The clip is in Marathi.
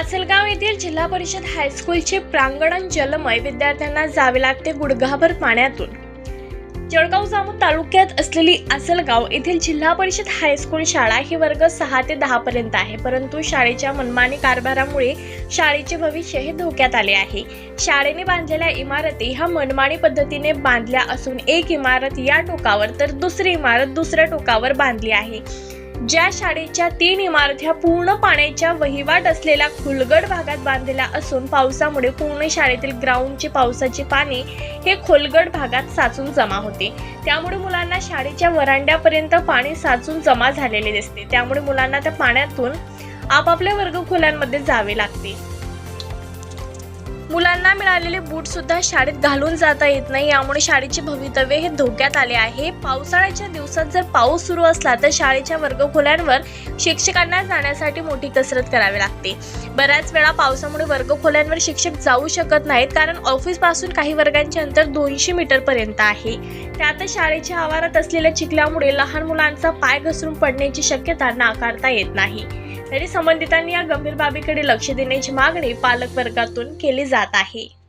लासलगाव येथील जिल्हा परिषद हायस्कूलचे प्रांगण जलमय विद्यार्थ्यांना जावे लागते गुडघाभर पाण्यातून. जळगाव जामोद तालुक्यात असलेली आसलगाव येथील जिल्हा परिषद हायस्कूल शाळा ही वर्ग सहा ते दहा पर्यंत आहे परंतु शाळेच्या मनमानी कारभारामुळे शाळेचे भविष्य हे धोक्यात आले आहे. शाळेने बांधलेल्या इमारती ह्या मनमानी पद्धतीने बांधल्या असून एक इमारत या टोकावर तर दुसरी इमारत दुसऱ्या टोकावर बांधली आहे. ज्या शाळेच्या तीन इमारत्या पूर्ण पाण्याच्या वहिवाट असलेल्या खोलगड भागात बांधलेल्या असून पावसामुळे पूर्ण शाळेतील ग्राउंडचे पावसाचे पाणी हे खोलगड भागात साचून जमा होते. त्यामुळे मुलांना शाळेच्या वरांड्यापर्यंत पाणी साचून जमा झालेले दिसते. त्यामुळे मुलांना त्या पाण्यातून आपापल्या वर्गखोल्यांमध्ये जावे लागते. मुलांना मिळालेले बूट सुद्धा शाळेत घालून जाता येत नाही. यामुळे शाळेचे भवितव्य हे धोक्यात आले आहे. पावसाळ्याच्या दिवसात जर पाऊस सुरू असला तर शाळेच्या वर्गखोल्यांवर शिक्षकांना जाण्यासाठी मोठी कसरत करावी लागते. बऱ्याच वेळा पावसामुळे वर्गखोल्यांवर शिक्षक जाऊ शकत नाहीत कारण ऑफिसपासून काही वर्गांचे अंतर दोनशे मीटर पर्यंत आहे. त्यातच शाळेच्या आवारात असलेल्या चिखल्यामुळे लहान मुलांचा पाय घसरून पडण्याची शक्यता नाकारता येत नाही. तरी संबंधितांनी या गंभीर बाबीकडे लक्ष देण्याची मागणी पालक वर्गातून केली जात आहे.